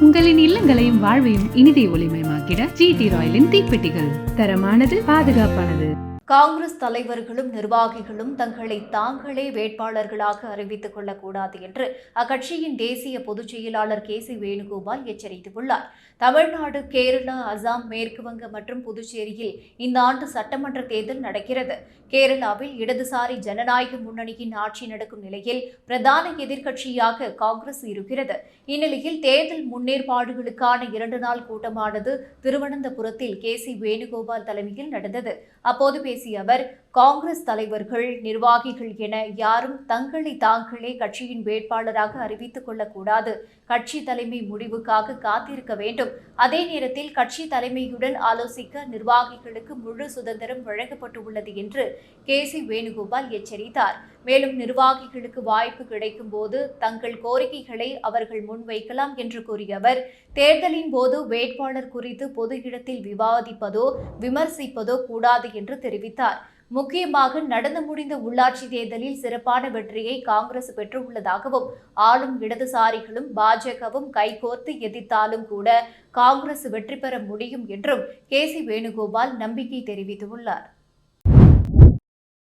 உங்களின் இல்லங்களையும் வாழ்வையும் இனிதை ஒளிமயமாக்கிட ஜிடி ராயலின் தீப்பெட்டிகள் தரமானது பாதுகாப்பானது. காங்கிரஸ் தலைவர்களும் நிர்வாகிகளும் தங்களை தாங்களே வேட்பாளர்களாக அறிவித்துக் கொள்ளக்கூடாது என்று அக்கட்சியின் தேசிய பொதுச் செயலாளர் கே சி வேணுகோபால் எச்சரித்துள்ளார். தமிழ்நாடு கேரளா அசாம் மேற்குவங்க மற்றும் புதுச்சேரியில் இந்த ஆண்டு சட்டமன்ற தேர்தல் நடக்கிறது. கேரளாவில் இடதுசாரி ஜனநாயக முன்னணியின் ஆட்சி நடக்கும் நிலையில் பிரதான எதிர்க்கட்சியாக காங்கிரஸ் இருக்கிறது. இந்நிலையில் தேர்தல் முன்னேற்பாடுகளுக்கான இரண்டு நாள் கூட்டமானது திருவனந்தபுரத்தில் கே சி வேணுகோபால் தலைமையில் நடந்தது. அப்போது பேசிய அவர் காங்கிரஸ் தலைவர்கள் நிர்வாகிகள் என யாரும் தங்களை தாங்களே கட்சியின் வேட்பாளராக அறிவித்துக் கொள்ளக்கூடாது. கட்சி தலைமை முடிவுக்காக காத்திருக்க வேண்டும். அதே நேரத்தில் கட்சி தலைமையுடன் ஆலோசிக்க நிர்வாகிகளுக்கு முழு சுதந்திரம் வழங்கப்பட்டுள்ளது என்று கே சி வேணுகோபால் எச்சரித்தார். மேலும் நிர்வாகிகளுக்கு வாய்ப்பு கிடைக்கும் போது தங்கள் கோரிக்கைகளை அவர்கள் முன்வைக்கலாம் என்று கூறிய அவர் தேர்தலின் போது வேட்பாளர் குறித்து பொது இடத்தில் விவாதிப்பதோ விமர்சிப்பதோ கூடாது என்று தெரிவித்தார். முக்கியமாக நடந்து முடிந்த உள்ளாட்சி தேர்தலில் சிறப்பான வெற்றியை காங்கிரஸ் பெற்றுள்ளதாகவும் ஆளும் இடதுசாரிகளும் பாஜகவும் கைகோர்த்து எதிர்த்தாலும் கூட காங்கிரஸ் வெற்றி பெற முடியும் என்றும் கே சி வேணுகோபால் நம்பிக்கை தெரிவித்துள்ளார்.